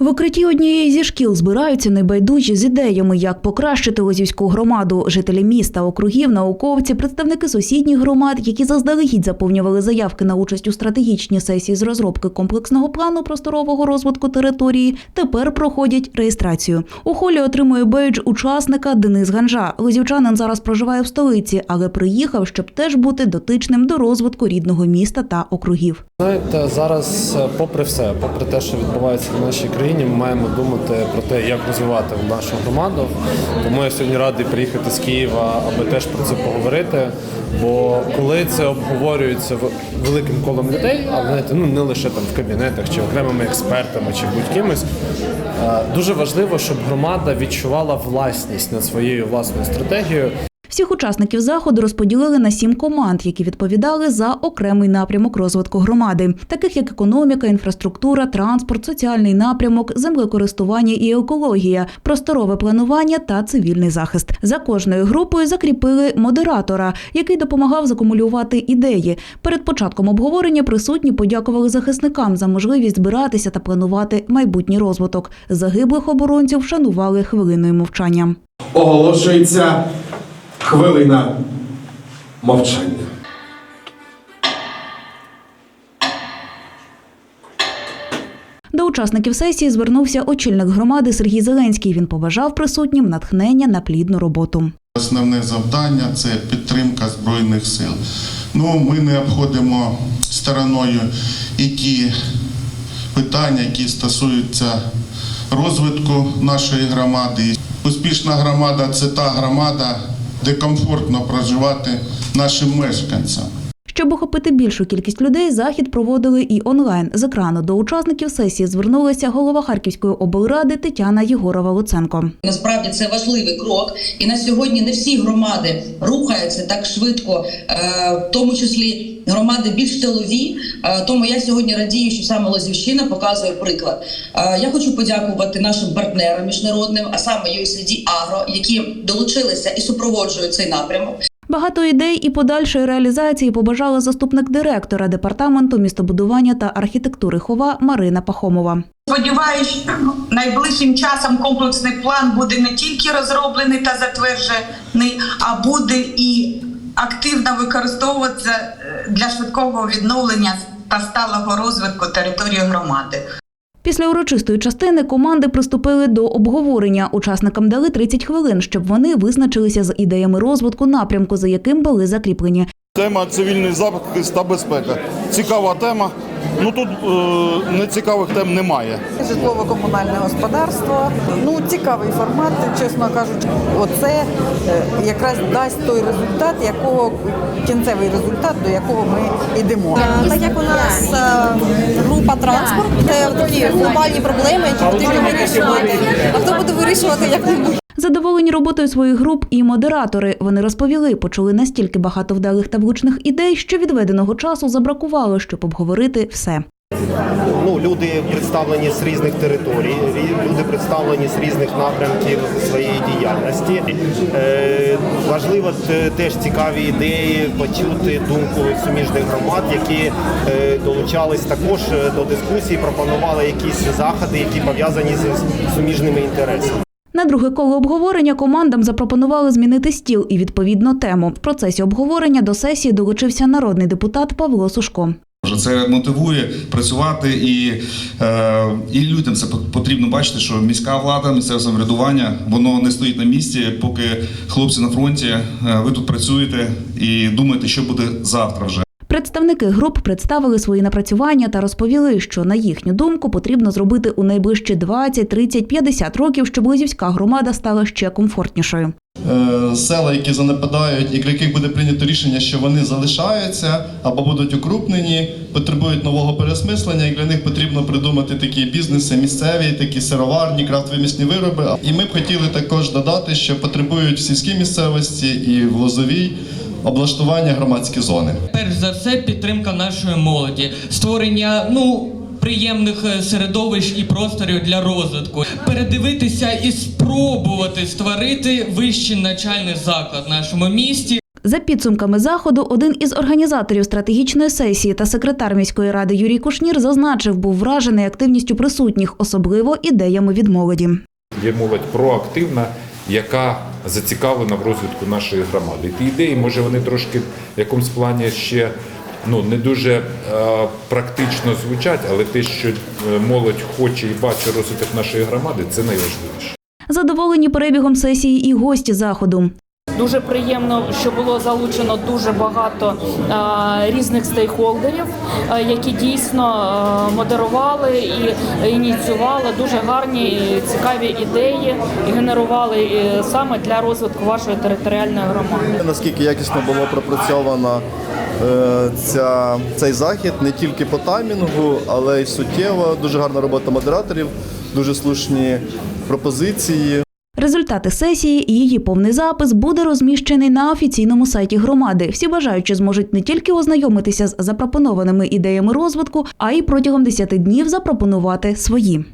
В укритті однієї зі шкіл збираються небайдужі з ідеями, як покращити Лозівську громаду. Жителі міста, округів, науковці, представники сусідніх громад, які заздалегідь заповнювали заявки на участь у стратегічній сесії з розробки комплексного плану просторового розвитку території, тепер проходять реєстрацію. У холі отримує бейдж учасника Денис Ганжа. Лозівчанин зараз проживає в столиці, але приїхав, щоб теж бути дотичним до розвитку рідного міста та округів. Знаєте, зараз, попри все, попри те, що відбувається в нашій країні, ми маємо думати про те, як розвивати нашу громаду. Тому я сьогодні радий приїхати з Києва, аби теж про це поговорити. Бо коли це обговорюється великим колом людей, а знаєте, ну не лише там в кабінетах чи окремими експертами, чи будь-кимось, е, дуже важливо, щоб громада відчувала власність над своєю власною стратегією. Всіх учасників заходу розподілили на сім команд, які відповідали за окремий напрямок розвитку громади, таких як економіка, інфраструктура, транспорт, соціальний напрямок, землекористування і екологія, просторове планування та цивільний захист. За кожною групою закріпили модератора, який допомагав закумулювати ідеї. Перед початком обговорення присутні подякували захисникам за можливість збиратися та планувати майбутній розвиток. Загиблих оборонців вшанували хвилиною мовчання. Оголошується хвилина мовчання. До учасників сесії звернувся очільник громади Сергій Зеленський. Він побажав присутнім натхнення на плідну роботу. Основне завдання це підтримка Збройних сил. Ну, ми не обходимо стороною і ті питання, які стосуються розвитку нашої громади. Успішна громада це та громада, де комфортно проживати нашим мешканцям. Щоб охопити більшу кількість людей, захід проводили і онлайн. З екрану до учасників сесії звернулася голова Харківської облради Тетяна Єгорова Луценко. Насправді це важливий крок, і на сьогодні не всі громади рухаються так швидко, е, в тому числі громади більш тилові. Е, Тому я сьогодні радію, що саме Лозівщина показує приклад. Е, Я хочу подякувати нашим партнерам міжнародним, а саме USAID Agro, які долучилися і супроводжують цей напрямок. Багато ідей і подальшої реалізації побажала заступник директора департаменту містобудування та архітектури Хова Марина Пахомова. Сподіваюсь, найближчим часом комплексний план буде не тільки розроблений та затверджений, а буде і активно використовуватися е, для швидкого відновлення та сталого розвитку території громади. Після урочистої частини команди приступили до обговорення. Учасникам дали 30 хвилин, щоб вони визначилися з ідеями розвитку напрямку, за яким були закріплені. Тема цивільний захист та безпека. Цікава тема. Ну тут е, нецікавих тем немає. Житлово-комунальне господарство. Ну, цікавий формат, чесно кажучи. Оце е, якраз дасть той результат, якого кінцевий результат, до якого ми йдемо. Так як у нас транспорт, це такі глобальні проблеми, які потрібно вирішувати. А хто буде вирішувати, як не буде. Задоволені роботою своїх груп і модератори. Вони розповіли, почули настільки багато вдалих та влучних ідей, що відведеного часу забракувало, щоб обговорити все. Ну, люди представлені з різних територій, люди представлені з різних напрямків своєї діяльності. Е, важливо теж цікаві ідеї, почути думку суміжних громад, які е, долучались також е, до дискусії, пропонували якісь заходи, які пов'язані з суміжними інтересами. На друге коло обговорення командам запропонували змінити стіл і відповідно тему. В процесі обговорення до сесії долучився народний депутат Павло Сушко. Що Це мотивує працювати і, е, і людям це потрібно бачити, що міська влада, місцеве самоврядування, воно не стоїть на місці, поки хлопці на фронті, е, ви тут працюєте і думаєте, що буде завтра вже. Представники груп представили свої напрацювання та розповіли, що на їхню думку потрібно зробити у найближчі 20, 30, 50 років, щоб Лизівська громада стала ще комфортнішою. Е, Села, які занепадають, і для яких буде прийнято рішення, що вони залишаються або будуть укрупнені, потребують нового переосмислення, і для них потрібно придумати такі бізнеси місцеві, такі сироварні, крафтові місні вироби. І ми б хотіли також додати, що потребують в сільській місцевості і в лозовій облаштування громадські зони. Перш за все, підтримка нашої молоді, створення ну приємних е, середовищ і просторів для розвитку, передивитися і спробувати створити вищий навчальний заклад в нашому місті. За підсумками заходу, один із організаторів стратегічної сесії та секретар міської ради Юрій Кушнір зазначив, був вражений активністю присутніх, особливо ідеями від молоді. Є молодь проактивна, яка зацікавлена в розвитку нашої громади. Ті ідеї, може, вони трошки в якомусь плані ще ну, не дуже е, практично звучать, але те, що е, молодь хоче і бачить розвиток нашої громади, це найважливіше. Задоволені перебігом сесії і гості заходу. Дуже приємно, що було залучено дуже багато е, різних стейкхолдерів, е, які дійсно е, модерували і ініціювали дуже гарні і цікаві ідеї і генерували е, саме для розвитку вашої територіальної громади. Наскільки якісно було пропрацьовано е, ця, цей захід не тільки по таймінгу, але й суттєво. Дуже гарна робота модераторів, дуже слушні пропозиції. Результати сесії і її повний запис буде розміщений на офіційному сайті громади. Всі бажаючі зможуть не тільки ознайомитися з запропонованими ідеями розвитку, а й протягом 10 днів запропонувати свої.